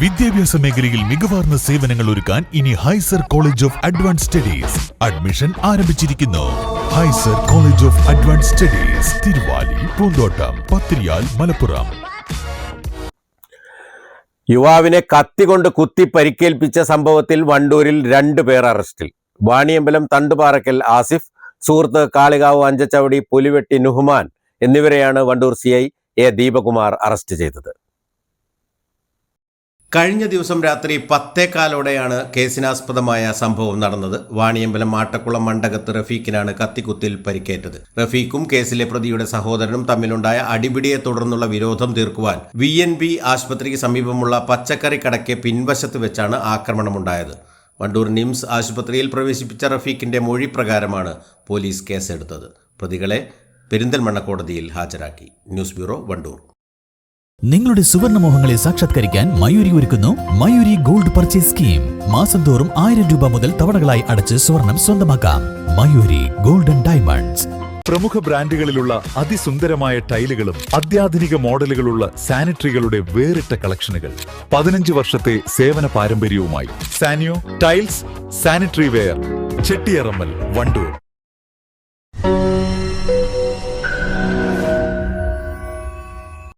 വിദ്യാഭ്യാസ മേഖലയിൽ മികവാർന്ന സേവനങ്ങൾ ഒരുക്കാൻ ഇനി Hyzer college of advance studies admission ആരംഭിച്ചിരിക്കുന്നു. Hyzer college of advance studies Thiruvali Poonthottam Pathiriyal Malappuram. യുവാവിനെ കത്തികൊണ്ട് കുത്തി പരിക്കേൽപ്പിച്ച സംഭവത്തിൽ വണ്ടൂരിൽ രണ്ടു പേർ അറസ്റ്റിൽ. വാണിയമ്പലം തണ്ടുപാറക്കൽ ആസിഫ് സുഹൃത്ത് കാളികാവ് അഞ്ചച്ചവടി പുലിവെട്ടി നുഹ്മാൻ എന്നിവരെയാണ് Wandoor C I A Deepakumar arrest ചെയ്തത്. കഴിഞ്ഞ ദിവസം രാത്രി പത്തേക്കാലോടെയാണ് കേസിനാസ്പദമായ സംഭവം നടന്നത്. വാണിയമ്പലം ആട്ടക്കുളം മണ്ടകത്ത് റഫീഖിനാണ് കത്തിക്കുത്തിൽ പരിക്കേറ്റത്. റഫീഖും കേസിലെ പ്രതിയുടെ സഹോദരനും തമ്മിലുണ്ടായ അടിപിടിയെ തുടർന്നുള്ള വിരോധം തീർക്കുവാൻ വി എൻ ബി ആശുപത്രിക്ക് സമീപമുള്ള പച്ചക്കറി കടയ്ക്ക് പിൻവശത്ത് വെച്ചാണ് ആക്രമണമുണ്ടായത്. വണ്ടൂർ നിംസ് ആശുപത്രിയിൽ പ്രവേശിപ്പിച്ച റഫീഖിന്റെ മൊഴി പ്രകാരമാണ് പോലീസ് കേസെടുത്തത്. പ്രതികളെ പെരിന്തൽമണ്ണ കോടതിയിൽ ഹാജരാക്കി. News bureau Wandoor. നിങ്ങളുടെ സുവർണമോഹങ്ങളെ സാക്ഷാത്കരിക്കാൻ മയൂരി ഒരുക്കുന്നു മയൂരി ഗോൾഡ് പർച്ചേസ് സ്കീം. മാസം തോറും ആയിരം രൂപ മുതൽ തവണകളായി അടച്ച് സ്വർണം സ്വന്തമാക്കാം. Mayuri golden diamonds. പ്രമുഖ ബ്രാൻഡുകളിലുള്ള അതിസുന്ദരമായ ടൈലുകളും അത്യാധുനിക മോഡലുകളുള്ള സാനിറ്ററികളുടെ വേറിട്ട കളക്ഷനുകൾ. പതിനഞ്ച് വർഷത്തെ സേവന പാരമ്പര്യവുമായി Sanyo tiles sanitary ware Chettiyarammal Wandoor.